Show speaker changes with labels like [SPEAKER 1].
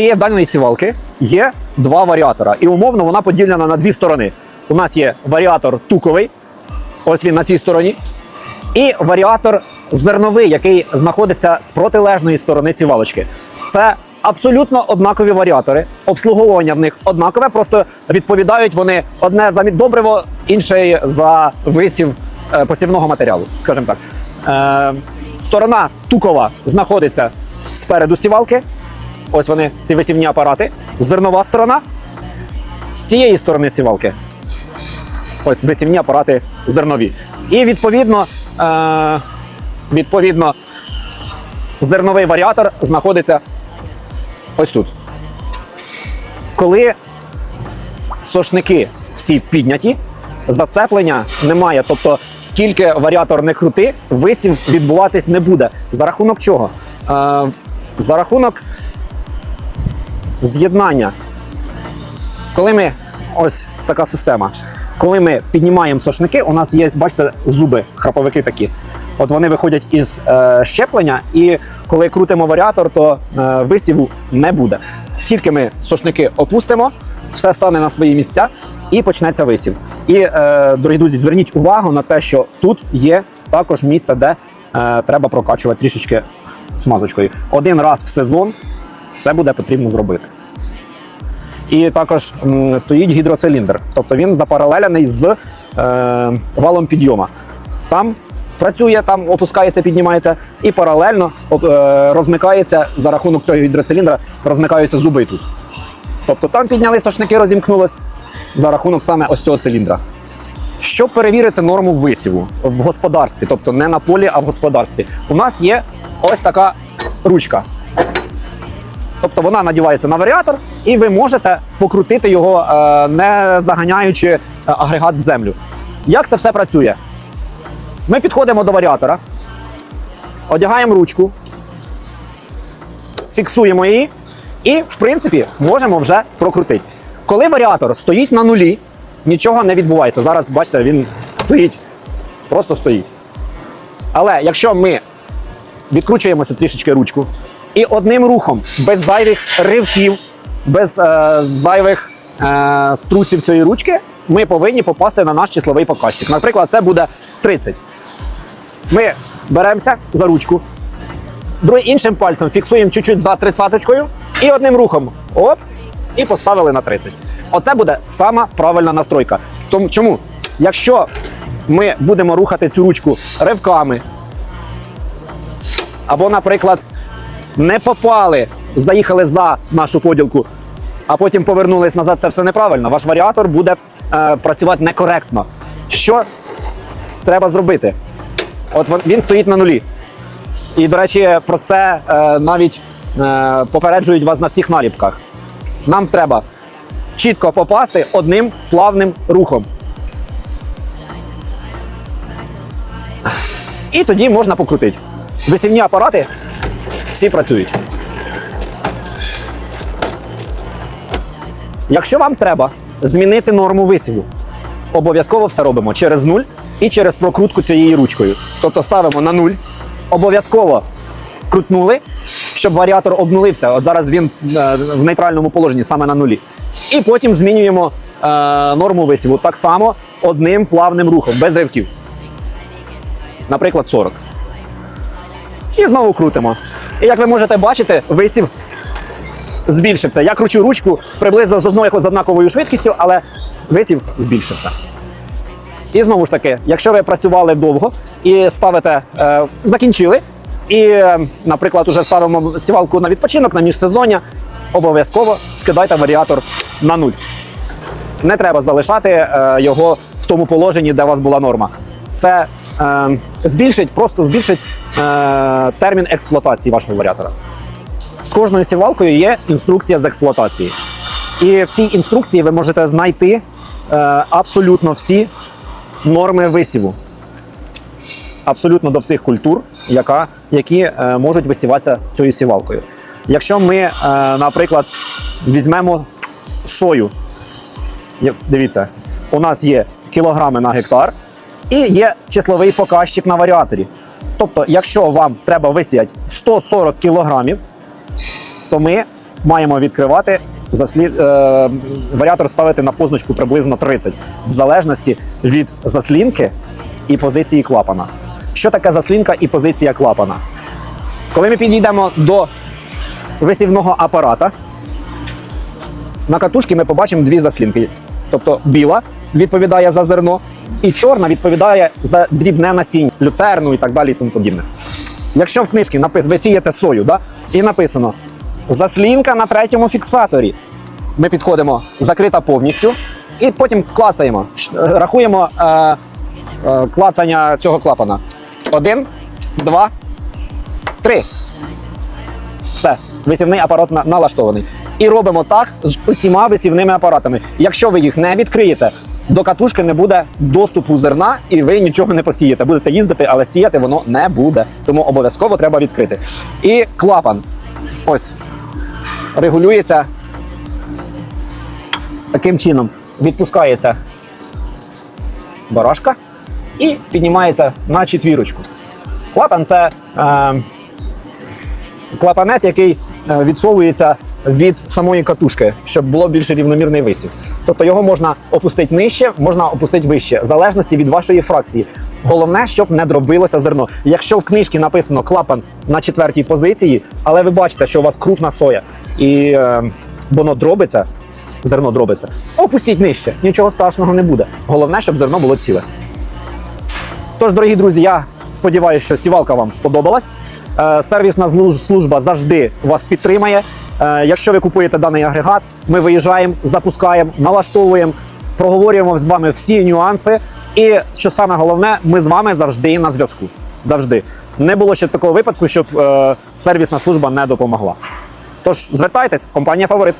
[SPEAKER 1] І даної сівалки є два варіатора. І умовно вона поділена на дві сторони. У нас є варіатор туковий, ось він на цій стороні, і варіатор зерновий, який знаходиться з протилежної сторони сівалочки. Це абсолютно однакові варіатори. Обслуговування в них однакове, просто відповідають вони одне за добриво, інше за висів е, посівного матеріалу, скажімо так. Е, сторона тукова знаходиться спереду сівалки. Ось вони, ці висівні апарати. Зернова сторона. З цієї сторони сівалки. Ось висівні апарати зернові. І відповідно, е, відповідно, зерновий варіатор знаходиться ось тут. Коли сошники всі підняті, зацеплення немає. Тобто, скільки варіатор не крути, висів відбуватись не буде. За рахунок чого? Е, за рахунок з'єднання. Коли ми ось така система. Коли ми піднімаємо сошники, у нас є, бачите, зуби, храповики такі. От вони виходять із е, щеплення, і коли крутимо варіатор, то е, висіву не буде. Тільки ми сошники опустимо, все стане на свої місця і почнеться висів. І, е, дорогі друзі, зверніть увагу на те, що тут є також місце, де е, треба прокачувати трішечки смазочкою. Один раз в сезон це буде потрібно зробити. І також стоїть гідроциліндр, тобто він запаралелений з е, валом підйома. Там працює, там опускається, піднімається, і паралельно е, розмикається за рахунок цього гідроциліндра, розмикаються зуби тут. Тобто там підняли сошники, розімкнулось за рахунок саме ось цього циліндра. Щоб перевірити норму висіву в господарстві, тобто не на полі, а в господарстві, у нас є ось така ручка. Тобто вона надівається на варіатор, і ви можете покрутити його, е, не заганяючи е, агрегат в землю. Як це все працює? Ми підходимо до варіатора, одягаємо ручку, фіксуємо її і, в принципі, можемо вже прокрутити. Коли варіатор стоїть на нулі, нічого не відбувається. Зараз, бачите, він стоїть, просто стоїть. Але якщо ми відкручуємося трішечки ручку. І одним рухом, без зайвих ривків, без е, зайвих е, струсів цієї ручки, ми повинні попасти на наш числовий показчик. Наприклад, це буде 30. Ми беремося за ручку, другим іншим пальцем фіксуємо чуть-чуть за тридцяточкою і одним рухом оп, і поставили на 30. Оце буде сама правильна настройка. Тому чому? Якщо ми будемо рухати цю ручку ривками, або, наприклад, не попали, заїхали за нашу поділку, а потім повернулись назад, це все неправильно. Ваш варіатор буде е, працювати некоректно. Що треба зробити? От він стоїть на нулі. І, до речі, про це е, навіть е, попереджують вас на всіх наліпках. Нам треба чітко попасти одним плавним рухом. І тоді можна покрутити. Висівні апарати всі працюють. Якщо вам треба змінити норму висіву, обов'язково все робимо через нуль і через прокрутку цією ручкою. Тобто ставимо на нуль, обов'язково крутнули, щоб варіатор обнулився. От зараз він е, в нейтральному положенні саме на нулі. І потім змінюємо е, норму висіву так само одним плавним рухом, без ривків. Наприклад, 40. І знову крутимо. І як ви можете бачити, висів збільшився. Я кручу ручку приблизно з одною з однаковою швидкістю, але висів збільшився. І знову ж таки, якщо ви працювали довго і ставите, е, закінчили, і, е, наприклад, уже ставимо сівалку на відпочинок на міжсезоння, обов'язково скидайте варіатор на нуль. Не треба залишати е, його в тому положенні, де у вас була норма. Це е, збільшить, просто збільшить е, термін експлуатації вашого варіатора. З кожною сівалкою є інструкція з експлуатації. І в цій інструкції ви можете знайти е, абсолютно всі норми висіву. Абсолютно до всіх культур, яка, які можуть висіватися цією сівалкою. Якщо ми, наприклад, візьмемо сою, дивіться, у нас є кілограми на гектар і є числовий показчик на варіаторі. Тобто, якщо вам треба висіяти 140 кілограмів, то ми маємо відкривати. Заслід, е, варіатор ставити на позначку приблизно 30, в залежності від заслінки і позиції клапана. Що таке заслінка і позиція клапана? Коли ми підійдемо до висівного апарата, на катушці ми побачимо дві заслінки. Тобто біла відповідає за зерно, і чорна відповідає за дрібне насіння, люцерну і так далі. І тому подібне. Якщо в книжці написано, ви сієте сою, да? і написано заслінка на третьому фіксаторі. Ми підходимо закрита повністю, і потім клацаємо. Рахуємо е, е, клацання цього клапана. Один, два, три. Все, висівний апарат на- налаштований. І робимо так з усіма висівними апаратами. Якщо ви їх не відкриєте, до катушки не буде доступу зерна, і ви нічого не посієте. Будете їздити, але сіяти воно не буде. Тому обов'язково треба відкрити. І клапан. Ось регулюється таким чином. Відпускається барашка і піднімається на четвірочку. Клапан це. Е, клапанець, який е, відсовується від самої катушки, щоб було більш рівномірний висів. Тобто його можна опустити нижче, можна опустити вище, в залежності від вашої фракції. Головне, щоб не дробилося зерно. Якщо в книжці написано клапан на четвертій позиції, але ви бачите, що у вас крупна соя і е, воно дробиться, зерно дробиться, опустіть нижче, нічого страшного не буде. Головне, щоб зерно було ціле. Тож, дорогі друзі, я сподіваюся, що сівалка вам сподобалась. Е, Сервісна служба завжди вас підтримає. Е, Якщо ви купуєте даний агрегат, ми виїжджаємо, запускаємо, налаштовуємо, проговорюємо з вами всі нюанси. І що саме головне, ми з вами завжди на зв'язку. Завжди. Не було ще такого випадку, щоб е, сервісна служба не допомогла. Тож звертайтесь, компанія фаворит.